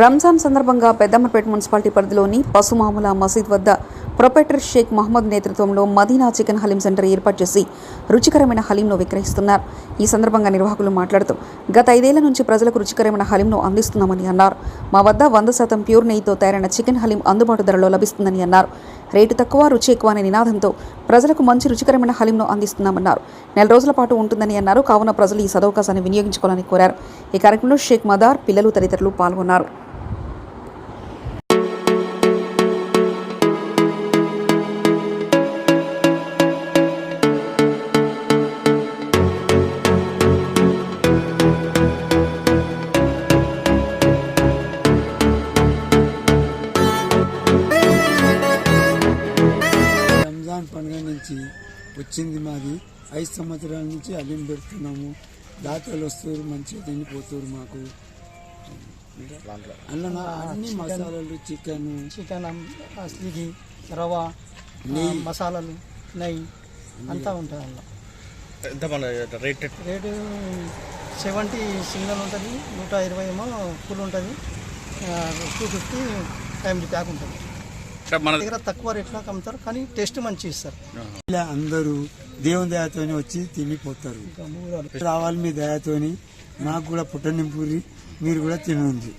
రంజాన్ సందర్భంగా పెద్దమ్మపేట మున్సిపాలిటీ పరిధిలోని పసుమాముల మసీద్ వద్ద ప్రొపరేటర్ షేక్ మహమ్మద్ నేతృత్వంలో మదీనా చికెన్ హలీం సెంటర్ ఏర్పాటు చేసి రుచికరమైన హలీంను విక్రయిస్తున్నారు. ఈ సందర్భంగా నిర్వాహకులు మాట్లాడుతూ గత ఐదేళ్ళ నుంచి ప్రజలకు రుచికరమైన హలీంను అందిస్తున్నామని అన్నారు. మా వద్ద వంద శాతం ప్యూర్ నెయ్యితో తయారైన చికెన్ హలీం అందుబాటు ధరలో లభిస్తుందని అన్నారు. రేటు తక్కువ రుచి ఎక్కువ అనే నినాదంతో ప్రజలకు మంచి రుచికరమైన హలీంను అందిస్తున్నామన్నారు. నెల రోజుల పాటు ఉంటుందని అన్నారు. కావున ప్రజలు ఈ సదవకాశాన్ని వినియోగించుకోవాలని కోరారు. ఈ కార్యక్రమంలో షేక్ మదార్ పిల్లలు తదితరులు పాల్గొన్నారు. రంజాన్ పండుగ నుంచి వచ్చింది మాది. ఐదు సంవత్సరాల నుంచి అలీం పెడుతున్నాము. దాతలు వస్తారు మంచిగా తినిపోతారు మాకు. అలా అన్ని మసాలాలు చికెన్ చికెన్ స్విగ్గీ రవ నెయ్యి. మసాలాలు నెయ్యి అంతా ఉంటుంది అందులో ఎంత మన రేట్ రేటు సెవెంటీ సింగల్ ఉంటుంది నూట ఇరవై ఏమో ఫుల్ ఉంటుంది. టూ ఫిఫ్టీ ఫ్యామిలీ ప్యాక్ ఉంటుంది. మన దగ్గర తక్కువ రేట్లో అమ్ముతారు కానీ టేస్ట్ మంచి ఇస్తారు ఇలా అందరూ దేవుని దయతోని వచ్చి తినిపోతారు రావాలి మీ దయతోని మాకు కూడా పుట్టనింపురి మీరు కూడా తినండి.